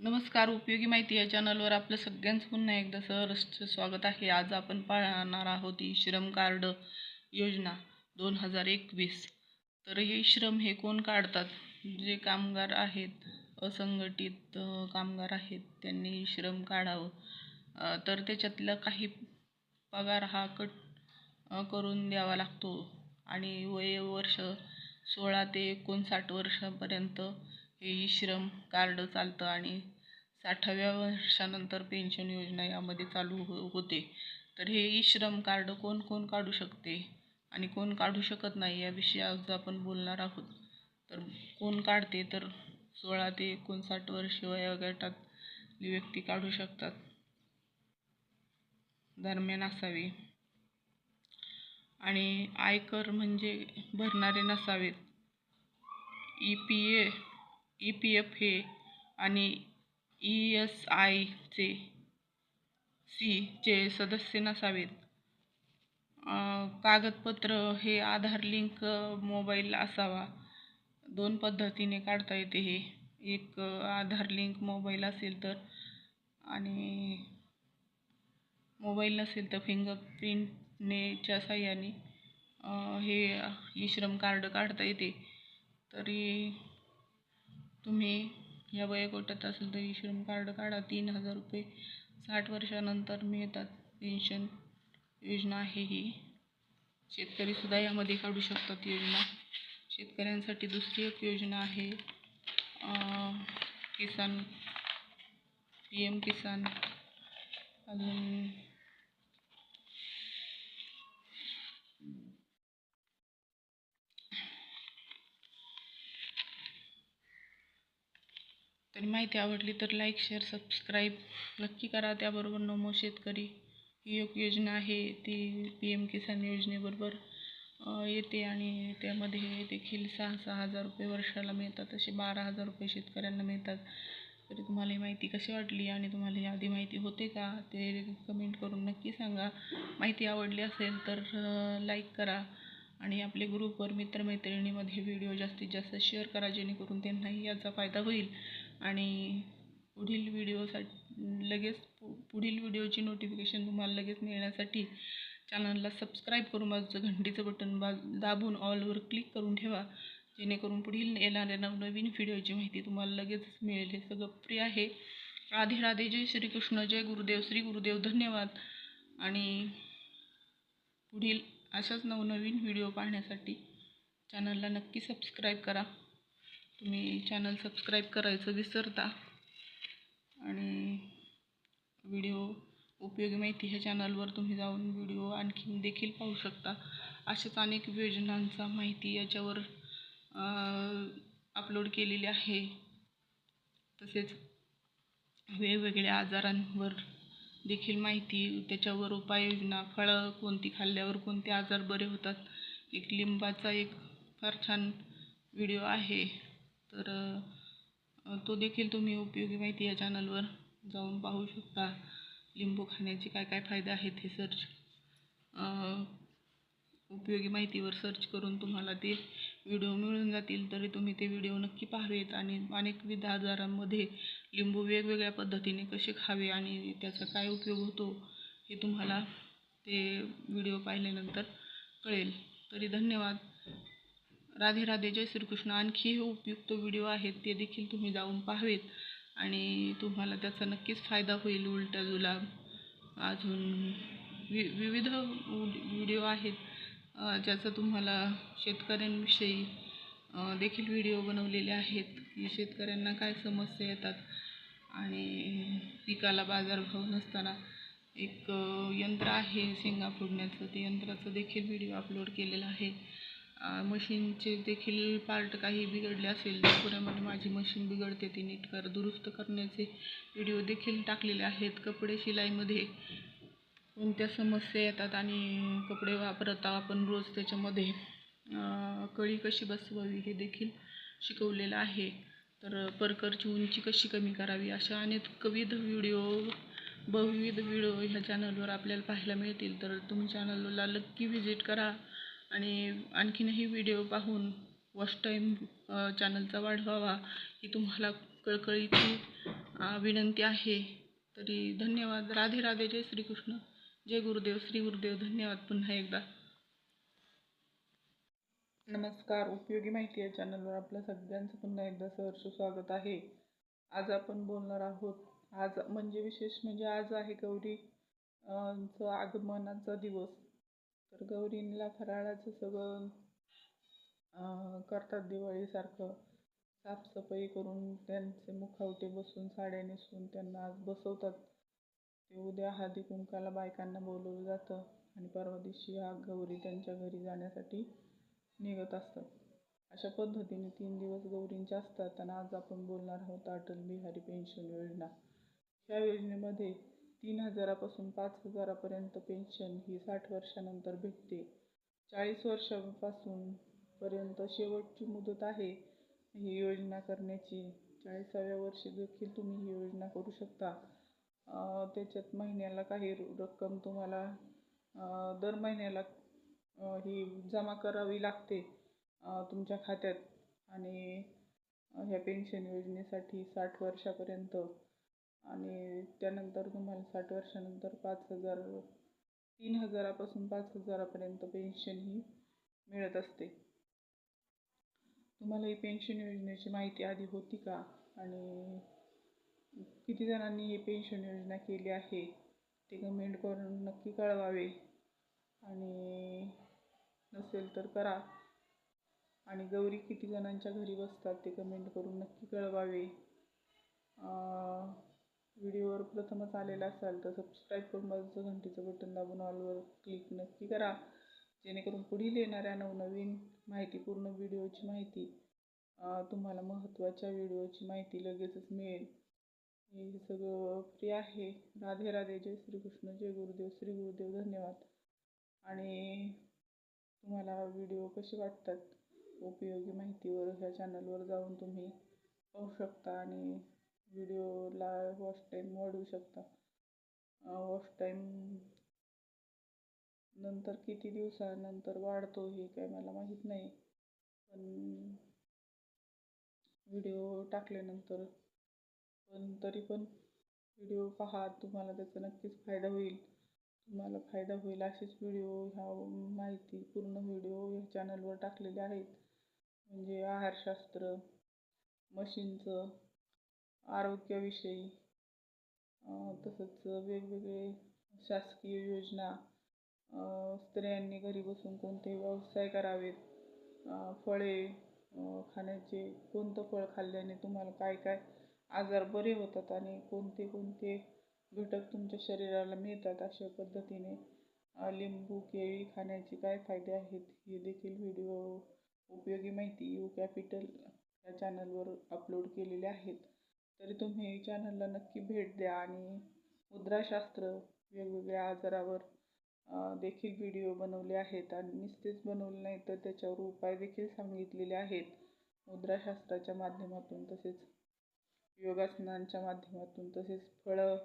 नमस्कार उपयोगी माहिती या चॅनलवर आपलं सगळ्यांचं पुन्हा एकदा सहर्ष स्वागत आहे. आज आपण पाहणार आहोत ई श्रम कार्ड योजना दोन हजार एकवीस. तर हे श्रम हे कोण काढतात? जे कामगार आहेत असंघटित कामगार आहेत त्यांनी ई श्रम काढावं. तर त्याच्यातला काही पगार हा कट करून द्यावा लागतो. आणि वय वर्ष सोळा ते एकोणसाठ वर्षापर्यंत हे ई श्रम कार्ड चालतं आणि साठाव्या वर्षानंतर पेन्शन योजना यामध्ये चालू हो होते. तर हे ई श्रम कार्ड कोण कोण काढू शकते आणि कोण काढू शकत नाही याविषयी आज आपण बोलणार आहोत. तर कोण काढते तर सोळा ते एकोणसाठ वर्ष वयोगटातली व्यक्ती काढू शकतात. दरम्यान असावी. आणि आयकर म्हणजे भरणारे नसावेत. E P A E P F हे आणि ई एस आयचे सीचे सदस्य नसावेत. कागदपत्र हे आधार लिंक मोबाईल असावा. दोन पद्धतीने काढता येते हे. एक आधार लिंक मोबाईल असेल तर आणि मोबाईल नसेल तर फिंगरप्रिंटनेच्या साह्याने हे ई श्रम कार्ड काढता येते. तरी तुम्ही या वयोगटात असेल तर श्रम कार्ड काढा. तीन हजार रुपये साठ वर्षानंतर मिळतात. पेन्शन योजना आहे ही. शेतकरीसुद्धा यामध्ये काढू शकतात योजना. शेतकऱ्यांसाठी दुसरी एक योजना आहे. Kisan P M Kisan. अजून आणि माहिती आवडली तर लाईक शेअर सबस्क्राईब नक्की करा. त्याबरोबर नमो शेतकरी ही एक योजना आहे. ती पी एम किसान योजनेबरोबर येते आणि त्यामध्ये देखील सहा सहा हजार रुपये वर्षाला मिळतात. असे बारा हजार रुपये शेतकऱ्यांना मिळतात. तरी तुम्हाला ही माहिती कशी वाटली आणि तुम्हाला ही आधी माहिती होते का? ते कमेंट करून नक्की सांगा. माहिती आवडली असेल तर लाईक करा आणि आपले ग्रुपवर मित्रमैत्रिणीमध्ये व्हिडिओ जास्तीत जास्त शेअर करा जेणेकरून त्यांनाही याचा फायदा होईल. आणि पुढील व्हिडिओसाठी लगेच पु पुढील व्हिडिओची नोटिफिकेशन तुम्हाला लगेच मिळण्यासाठी चॅनलला सबस्क्राईब करून बाजूचं घंटीचं बटन बा दाबून ऑलवर क्लिक करून ठेवा. जेणेकरून पुढील येणाऱ्या नवनवीन व्हिडिओची माहिती तुम्हाला लगेच मिळेल. हे सगळं फ्री आहे. राधे राधे जय श्रीकृष्ण जय गुरुदेव श्री गुरुदेव धन्यवाद. आणि पुढील अशाच नवनवीन व्हिडिओ पाहण्यासाठी चॅनलला नक्की सबस्क्राईब करा. तुम्ही चॅनल सबस्क्राईब करायचं विसरता. आणि व्हिडिओ उपयोगी माहिती ह्या चॅनलवर तुम्ही जाऊन व्हिडिओ आणखीन देखील पाहू शकता. अशाच अनेक योजनांचा माहिती याच्यावर अपलोड केलेली आहे. तसेच वेगवेगळ्या आजारांवर देखील माहिती त्याच्यावर उपाययोजना फळं कोणती खाल्ल्यावर कोणते आजार बरे होतात एक लिंबाचा एक फार छान व्हिडिओ आहे. तर तो देखील तुम्ही उपयोगी माहिती या चॅनलवर जाऊन पाहू शकता. लिंबू खाण्याचे काय काय फायदे आहेत हे सर्च उपयोगी माहितीवर सर्च करून तुम्हाला ते व्हिडिओ मिळून जातील तरी तुम्ही ते व्हिडिओ नक्की पाहावेत आणि अनेकविध आजारांमध्ये लिंबू वेगवेगळ्या पद्धतीने कसे खावे आणि त्याचा काय उपयोग होतो हे तुम्हाला ते व्हिडिओ पाहिल्यानंतर कळेल. तरी धन्यवाद. राधे राधे जय श्रीकृष्ण. आणखी हे उपयुक्त व्हिडिओ आहेत ते देखील तुम्ही जाऊन पाहावेत. आणि तुम्हाला त्याचा नक्कीच फायदा होईल उलटा जुलाब अजून वि विविध व्हिडिओ आहेत ज्याचा तुम्हाला शेतकऱ्यांविषयी देखील व्हिडिओ बनवलेले आहेत. की शेतकऱ्यांना काय समस्या येतात आणि पिकाला बाजारभाव नसताना एक यंत्र आहे शेंगा फोडण्याचं. ते यंत्राचं देखील व्हिडिओ अपलोड केलेला आहे. मशीनचे देखील पार्ट काही बिघडले असेल पुण्यामध्ये माझी मशीन बिघडते ती नीट कर दुरुस्त करण्याचे व्हिडिओ देखील टाकलेले आहेत. कपडे शिलाईमध्ये कोणत्या समस्या येतात आणि कपडे वापरता आपण रोज त्याच्यामध्ये कळी कशी बसवावी हे देखील शिकवलेलं आहे. तर परकरची उंची कशी कमी करावी अशा अनेक कविध व्हिडिओ बहुविध व्हिडिओ ह्या चॅनलवर आपल्याला पाहायला मिळतील. तर तुम्ही चॅनलला नक्की व्हिजिट करा. आणि आणखीनही व्हिडिओ पाहून वॉच टाईम चॅनलचा वाढवावा ही तुम्हाला कळकळीची विनंती आहे. तरी धन्यवाद. राधे राधे. जय श्रीकृष्ण. जय गुरुदेव. श्री गुरुदेव धन्यवाद पुन्हा एकदा. नमस्कार. उपयोगी माहिती या चॅनलवर आपल्या सगळ्यांचं पुन्हा एकदा सहर्ष स्वागत आहे. आज आपण बोलणार आहोत आज म्हणजे विशेष म्हणजे आज आहे गौरी आगमनाचा दिवस. तर गौरींना फराळाचं सगळं करतात दिवाळीसारखं. साफसफाई करून त्यांचे मुखवटे बसून साड्या नेसून त्यांना आज बसवतात. ते उद्या हळदी कुंकाला बायकांना बोलवलं जातं आणि परवा दिवशी हा गौरी त्यांच्या घरी जाण्यासाठी निघत असतात. अशा पद्धतीने तीन दिवस गौरींचे असतात आणि आज आपण बोलणार आहोत अटल बिहारी पेन्शन योजना. ह्या योजनेमध्ये तीन हजारापासून पाच हजारापर्यंत पेन्शन ही साठ वर्षानंतर भेटते. चाळीस वर्षापासून पर्यंत शेवटची मुदत आहे ही योजना करण्याची. चाळीसाव्या वर्षी देखील तुम्ही ही योजना करू शकता. त्याच्यात महिन्याला काही रु- रक्कम तुम्हाला दर महिन्याला ही जमा करावी लागते तुमच्या खात्यात. आणि ह्या पेन्शन योजनेसाठी साठ वर्षापर्यंत आणि त्यानंतर तुम्हाला साठ वर्षानंतर पाच हजार तीन हजारापासून पाच हजारापर्यंत पेन्शन ही मिळत असते. तुम्हाला ही पेन्शन योजनेची माहिती आधी होती का? आणि किती जणांनी ही पेन्शन योजना केली आहे? ते कमेंट करून नक्की कळवावे. आणि नसेल तर करा. आणि गौरी किती जणांच्या घरी बसतात ते कमेंट करून नक्की कळवावे. व्हिडिओवर प्रथमच आलेला असाल तर सबस्क्राईब करून बाजूचं घंटीचं बटन दाबून ऑलवर क्लिक नक्की करा. जेणेकरून पुढील येणाऱ्या नवनवीन माहितीपूर्ण व्हिडिओची माहिती तुम्हाला महत्त्वाच्या व्हिडिओची माहिती लगेचच मिळेल. हे सगळं फ्री आहे. राधे राधे जय श्रीकृष्ण जय गुरुदेव श्री गुरुदेव धन्यवाद. आणि तुम्हाला व्हिडिओ कसे वाटतात उपयोगी माहितीवर ह्या चॅनलवर जाऊन तुम्ही पाहू शकता आणि व्हिडिओला वॉच टाईम वाढवू शकता. वॉच टाईम नंतर किती दिवसानंतर वाढतो हे काय मला माहीत नाही. पण व्हिडिओ टाकल्यानंतर पण तरी पण व्हिडिओ पहा तुम्हाला त्याचा नक्कीच फायदा होईल. तुम्हाला फायदा होईल असेच व्हिडिओ ह्या माहिती पूर्ण व्हिडिओ ह्या चॅनलवर टाकलेले आहेत. म्हणजे आहारशास्त्र मशीनचं आरोग्याविषयी तसंच वेगवेगळे शासकीय योजना स्त्रियांनी घरी बसून कोणते व्यवसाय करावेत फळे खाण्याचे कोणतं फळ खाल्ल्याने तुम्हाला काय काय आजार बरे होतात आणि कोणते कोणते घटक तुमच्या शरीराला मिळतात अशा पद्धतीने लिंबू केळी खाण्याचे काय फायदे आहेत हे देखील व्हिडिओ उपयोगी माहिती यू कॅपिटल या चॅनलवर अपलोड केलेले आहेत. तरी तुम्ही चॅनलला नक्की भेट द्या आणि मुद्राशास्त्र वेगवेगळ्या आजारावर देखील व्हिडिओ बनवले आहेत आणि नुसतेच बनवले नाही तर त्याच्यावर उपाय देखील सांगितलेले आहेत. मुद्राशास्त्राच्या माध्यमातून तसेच योगासनांच्या माध्यमातून तसेच फळं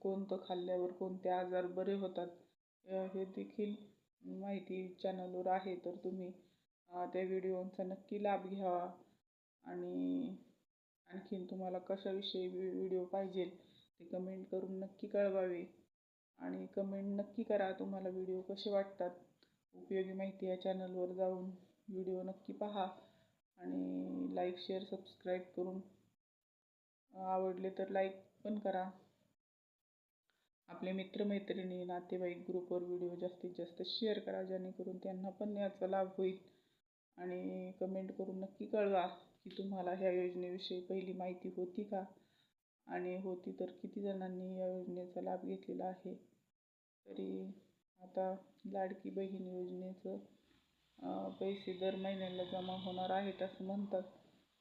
कोणतं खाल्ल्यावर कोणते आजार बरे होतात हे देखील माहिती चॅनलवर आहे. तर तुम्ही त्या व्हिडिओंचा नक्की लाभ घ्यावा आणि आणखीन तुम्हाला कशाविषयी व्हिडिओ पाहिजे ते कमेंट करून नक्की कळवावे. आणि कमेंट नक्की करा तुम्हाला व्हिडिओ कसे वाटतात. उपयोगी माहिती या चॅनलवर जाऊन व्हिडिओ नक्की पहा. आणि लाईक शेअर सबस्क्राईब करून आवडले तर लाईक पण करा. आपले मित्रमैत्रिणी नातेवाईक ग्रुपवर व्हिडिओ जास्तीत जास्त शेअर करा जेणेकरून त्यांना पण याचा लाभ होईल. आणि कमेंट करून नक्की कळवा. की तुम्हाला ह्या योजनेविषयी पहिली माहिती होती का? आणि होती तर किती जणांनी या योजनेचा लाभ घेतलेला आहे? तरी आता लाडकी बहीण योजनेचं पैसे दर महिन्याला जमा होणार आहेत असं म्हणतात.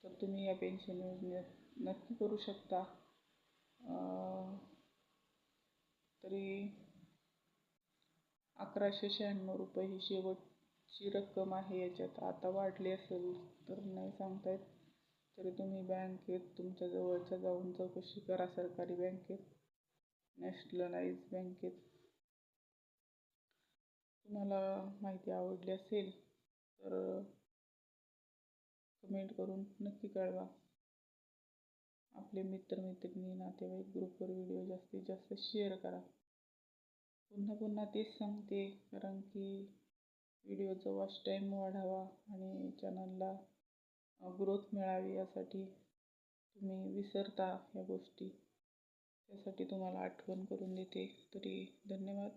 तर तुम्ही या पेन्शन योजनेत नक्की करू शकता. तरी अकराशे शहाण्णव रुपये ही शेवटची रक्कम आहे. याच्यात आता वाढली असेल तर नाही सांगता येत. तरी तुम्ही बँकेत तुमच्या जवळच्या जाऊन चौकशी करा सरकारी बँकेत. नॅशनलाइज बँकेत. तुम्हाला माहिती आवडली असेल तर कमेंट करून नक्की कळवा. आपले मित्रमैत्रिणी नातेवाईक ग्रुपवर व्हिडिओ जास्तीत जास्त शेअर करा. पुन्हा पुन्हा तेच सांगते कारण की व्हिडिओचा वॉच टाईम वाढावा आणि चॅनलला ग्रोथ मिळावी यासाठी तुम्ही विसरता ह्या गोष्टी. त्यासाठी तुम्हाला आठवण करून देते. तरी धन्यवाद.